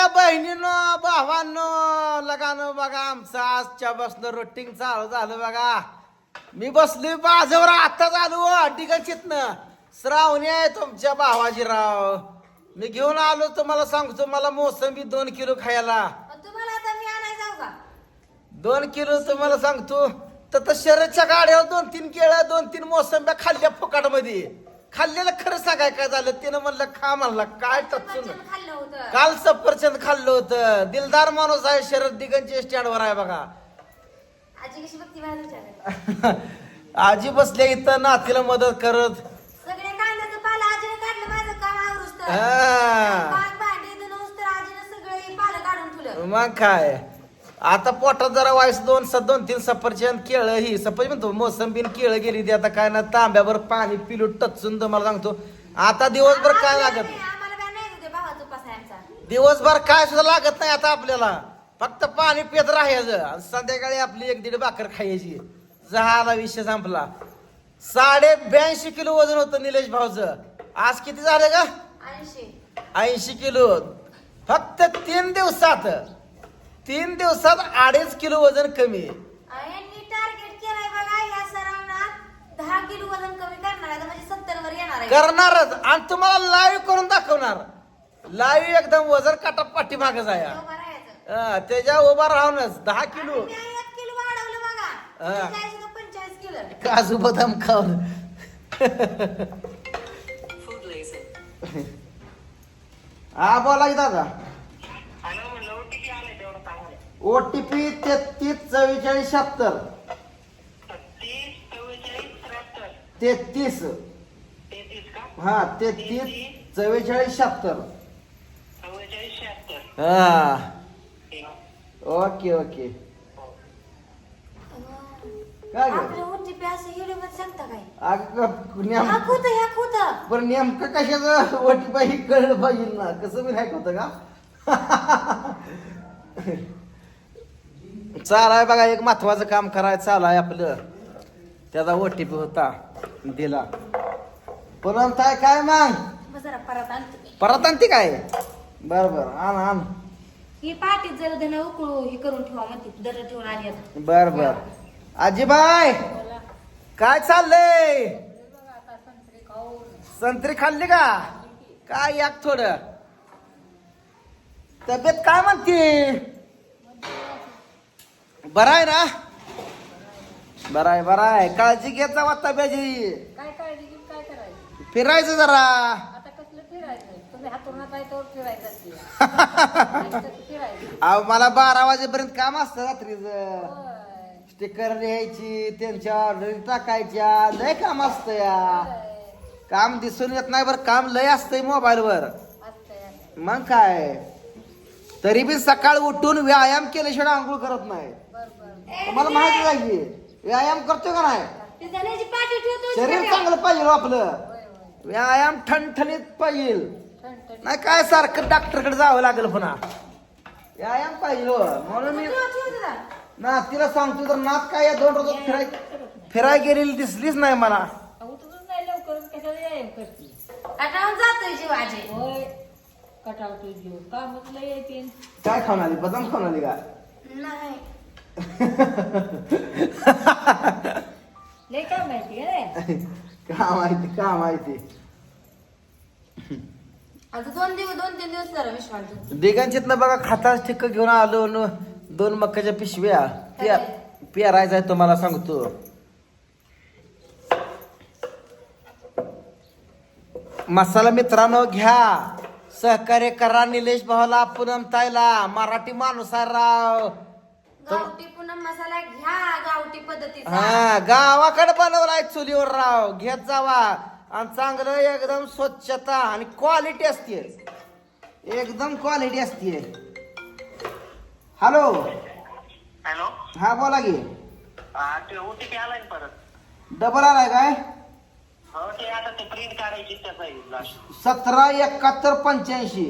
माझ्या बहिणीनं भावांनो लगानं बघा आमचं आजच्या बसलं रोटिंग चालू झालं बघा. मी बसलोय बाजूवर आता चालू ठिकाणचितनं श्रावणी आहे तुमच्या भावाजी राव मी घेऊन आलो तुम्हाला सांगतो मला मोसंबी दोन किलो खायला. पण तुम्हाला आता मी आणाय जाऊ का? दोन किलो तुम्हाला सांगतो. तर शरदच्या गाड्यावर दोन तीन केळं दोन तीन मोसंब्या खाल्ल्या फुकाटमध्ये खाल्लेलं खरं सांगाय काय झालं? तिनं म्हणलं खा म्हणला. काय टचून सफरचंद खाल्लं होतं. काल सफरचंद खाल्लं होतं. दिलदार माणूस आहे शरद दिगंचे स्टँडवर आहे बघा. आजी कशी बघती मला विचारायला आजी बसल्या इथं नातीला मदत करत. सगळे कांद्याचं पाला आजीने काढलं माझं काम आवरूस तर हा. पाच भांडी धुणूस तर आजीने सगळे पालं काढून ठेवलं. मग काय? आता पोटात जरा वाईस दोन स दोन तीन सफरचंद केळं ही सफरचंद म्हणतो मोसंबीन केळं गेली ती आता काय ना तांब्यावर पाणी पिलू टचून तुम्हाला सांगतो. आता दिवसभर काय लागत? दिवसभर काय सुद्धा लागत नाही आता आपल्याला. फक्त पाणी पित राहायचं. आणि संध्याकाळी आपली एक दीड भाकर खायची. झाला विषय संपला. साडे ब्याऐंशी किलो वजन होतं निलेश भाऊचं. आज किती झालं का ऐंशी. ऐंशी किलो. फक्त तीन दिवसात. तीन दिवसात अडीच किलो वजन कमी यांनी टार्गेट केलाय बघा या सरांना दहा किलो वजन कमी करणार आहे म्हणजे सत्तर वर येणार आहे. करणारच. आणि तुम्हाला लाईव्ह करून दाखवणार. लाईव्ह एकदम वजन काटा उभं राहायचं. हा, त्याच्या उभा राहूनच. दहा किलो. आणि मी एक किलो वाढवलं बघा. हा. पंचेचाळीस होतं, पंचेचाळीस किलो. काजू बदाम खाऊन. हा बोला की दादा हॅलो म्हणलं ओटीपी आले तेवढं सांगा ओटीपी तेहतीस चव्वेचाळीस शहात्तर. छत्तीस चव्वेचाळीस त्र्याहत्तर. तेहतीस. तेहतीस का? हा तेहतीस चव्वेचाळीस शहात्तर. चव्वेचाळीस शहात्तर. हा. ठीक. Okay okay. काय ग? आपलं ओटीपी असं व्हिडिओ सांगता काय? अगं ह्या नेम खोत ह्या खोत पण नेमकं कशाचं ओटीपी ही कळलं पाहिजे ना? कसं मी हायक होतं का? चालाय बघा एक महत्वाचं काम करायचं चालू आहे आपलं. त्याचा ओटीपी होता दिला. पण काय काय मग? मग जरा परत आणतो मी. परत आणते काय? बर बर आण आण. ही पाटीत जरा धन उकळू हे करून ठेवा म्हणते दर ठेवून आली आता बर बर. आजीबाई काय चाललंय? संत्री खाल्ली का? काय याक थोड. तब्येत काय म्हणते? बरं आहे ना? बरं आहे बरं आहे काळजी घेत जावा तब्याची काय काळजी घेऊन काय करायचं? फिरायचं जरा. आता कसलं फिरायचं? तुम्ही हातून आहे तर फिरायचं असते. कसं फिरायचं अहो मला बारा वाजेपर्यंत काम असतं रात्रीच. होय. स्टिकर लिहायची त्यांच्या ऑर्डर टाकायच्या. लय काम असतं या. होय. काम दिसून येत नाही बरं. काम लय असतंय मोबाईल वर असतंय, असतंय. मग काय? तरी बी सकाळ उठून व्यायाम केल्याशिवाय आंघोळ करत नाही. तुम्हाला माहिती की व्यायाम करतो का नाही? शरीर चांगलं पाहिजे हो आपलं. व्यायाम ठणठणीत पाहिजे. नाही काय सारखं डॉक्टरकडे जावं लागेल पुन्हा. व्यायाम पाहिजे हो. म्हणून मी. ना तिला सांगतो तर नात काय या दोन रोजात फिराय फिराय गेलेली दिसलीच नाही मला. उठूनच नाही लवकर कशाला व्यायाम करते? कटाळून जातोय जीव आजी. होय. कटावतो जीव. कामच लय येते काय खाऊन आली? बदाम खाऊन आली का? नाही. लय काम माहिती आहे का माहिती का माहिती आता दोन दिवस दोन तीन दिवस जरा विश्वास दिगांचीतनं बघा खाताच ठिक्क घेऊन आलो न दोन मक्काच्या पिशव्या. त्या पेरायचं आहे तुम्हाला सांगतो. मसाला मित्रांनो घ्या. सहकार्य करा निलेश भावाला पूनम ताईला. मराठी माणूस आहे राव. गावठी पुन्हा मसाला घ्या गावठी पद्धतीचा. हा गावाकडे बनवलाय चुलीवर राव. घेत जावा. आणि चांगलं एकदम स्वच्छता आणि क्वालिटी असते. एकदम क्वालिटी असते. हॅलो हॅलो हा बोला की. हा ते ओटीपी आलाय ना परत. डबल आलाय काय? हो ते आता ते प्रिंट काढायची त्याचा आहे लास्ट. सतरा एकाहत्तर पंच्याऐंशी.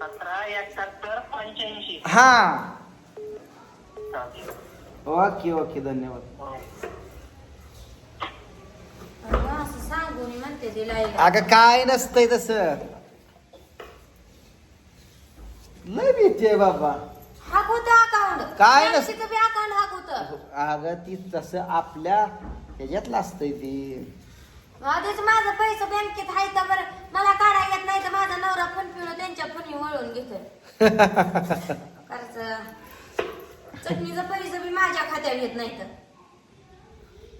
सतरा एकाहत्तर पंच्याऐंशी. हा. ओके ओके धन्यवाद. अगं, असं सांगून म्हणते. अगं काय नसतंय तसं लय भीती आहे बाबा हाक होतं अकाउंट काय नस- अकाउंट हाक होतं अगं ती तसं आपल्या ह्याच्यातलं असतंय ती आधीच माझं पैसे बँकेत आहे तर बरं मला काढायला येत नाही तर माझा नवरा फोन पिऊन त्यांच्या फोन वळून घेतोय चटणीचं पैसे बी माझ्या खात्यावर येत नाही तर.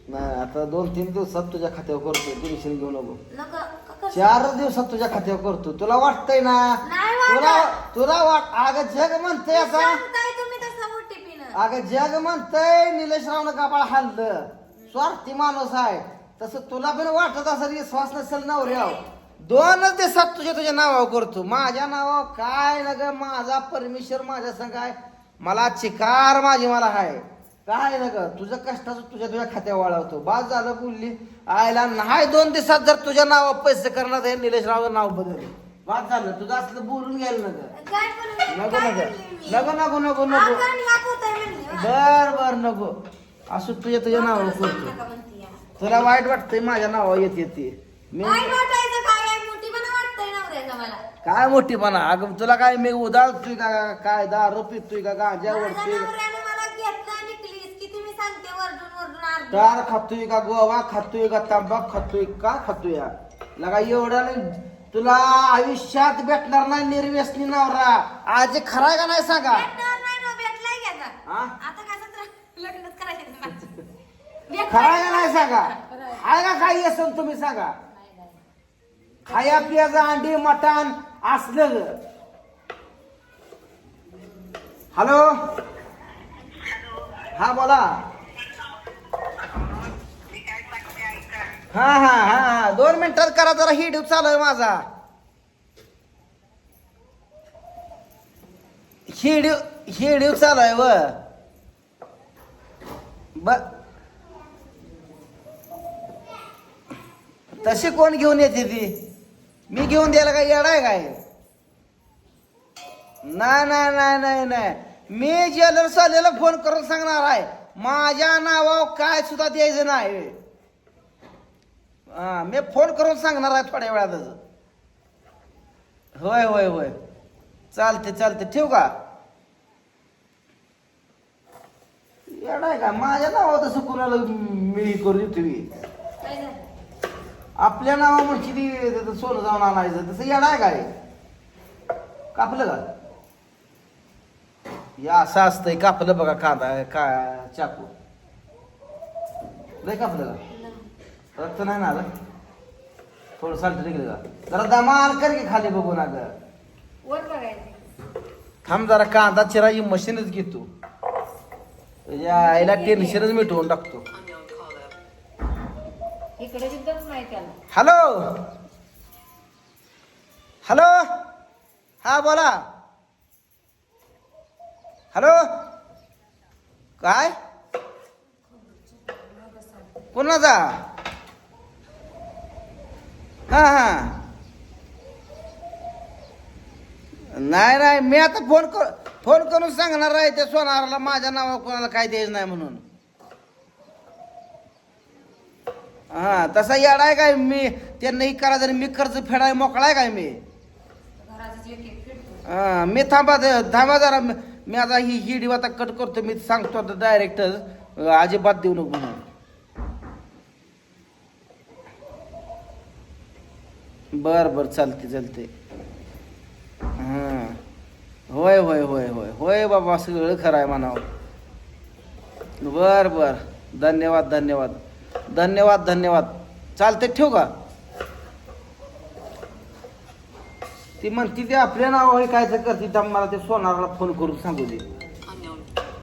नाही आता दोन तीन दिवसात तुझ्या खात्यावर करतो टेन्शन घेऊ नको. नको क- कसं? चार दिवसात तुझ्या खात्यावर करतो तुला वाटतंय ना? नाही वाटत. तुला तुला वाट अगं जग म्हणतंय आता. सांगताय तुम्ही तसं OTP न. अगं जग म्हणतंय निलेश रावनं कापाळ हल्लं स्वार्थी माणूस आहे. तसं तुला पण वाटत असेल विश्वास नसेल नवऱ्याव दोनच दिवसात तुझ्या तुझ्या नावावर करतो. माझ्या नावावर काय ना ग माझा परमेश्वर माझ्या संग आहे. मला चिकार माझी मला आहे काय ना ग? तुझं कष्टाचं तुझ्या तुझ्या खात्यावर वाळवतो. बाद झालं बोलली. आयला नाही दोन दिवसात जर तुझ्या नावावर पैसे करणार हे निलेश नाव बदल बाद झालं. तुझं असलं बोलून गेलं ना ग नको. नको नको नको नको. बर बर नको. असं तुझ्या तुझ्या नावावर करतो तुला वाईट वाटतंय माझ्या नावावर येत येते. मी काय वाटायचं काय आहे? मोठीपणा वाटतंय नवऱ्याचा मला. काय मोठीपणा अगं तुला काय मी उदाळतोय का काय दारू पितोय का गांजा माझ्या ओढतोय नवऱ्याने मला घेतलं निकलीस किती मी सांगते वरडून वरडून अर्ध. टार खातोय का गोवा खातोय का तांबाक खातोय का खातोय? या? लगा एवढा तुला आयुष्यात भेटणार नाही निर्व्यसनी नवरा. आज खराय का नाही सांगा? भेटणार नाही ना, भेटलाय की आता. हा? आता कसं तर लग्नच करायचं नाही माझं. भेटलाय खराय का नाही सांगा? आहे का काही असेल तुम्ही सांगा? खाया पियाचं अंडी मटण असलं हॅलो? हा बोला. हा हा हा हा. दोन मिनिटात करा जरा ही ड्यूब चालू आहे माझा. ही ड्यू ही ड्यूब चालू आहे व. ब तशी कोण घेऊन येते ती? मी घेऊन द्यायला काय येडाय काय? नाही नाही नाही नाही नाही. मी ज्वेलर सालेला फोन करून सांगणार आहे. माझ्या नावावर काय सुद्धा द्यायचं नाही. हा मी फोन करून सांगणार आहे थोड्या वेळातच. होय होय होय. चालते चालते ठेवू का? येडाय का माझ्या नावावर तसं कुणाला मी करू तुम्ही आपल्या नावा म्हणशी ती त्याचं सोनं जाऊन आणायचं तसं येणार काय? कापलं का? या असं असतंय कापलं बघा कांदा का चाकू. लय कापलं का? रक्त नाही ना आलं? थोडं साल्ट निघलं का जरा दमाल कर की खाली वर बघायचं. थांब जरा कांदा चिराई मशीनच घेतो आईला टेन्शनच मिटवून टाकतो. इकडे नाही त्याला. हॅलो? हॅलो? हा बोला. हॅलो? काय? कोणाचा हा हा. नाही नाही मी आता फोन कर फोन करून सांगणार आहे त्या सोनाराला माझ्या नावावर कोणाला काय द्यायचं नाही म्हणून. हा तसा येडाय काय? मी त्यांना ही करा जरी मी कर्ज फेडाय मोकळाय काय मी? हा मी थांबा थांबा जरा. मी आता ही ही डिव आता कट करतो. मी सांगतो आता डायरेक्टर अजिबात देऊ नको म्हणून. बर बर चालते चालते हा. होय होय होय होय. होय बाबा सगळं खरं आहे म्हणावं. बर बर. धन्यवाद धन्यवाद. धन्यवाद धन्यवाद. चालते ठेवू का? ती म्हणती ते आपल्या नावावर काय करते मला ते सोनाराला फोन करून सांगू दे.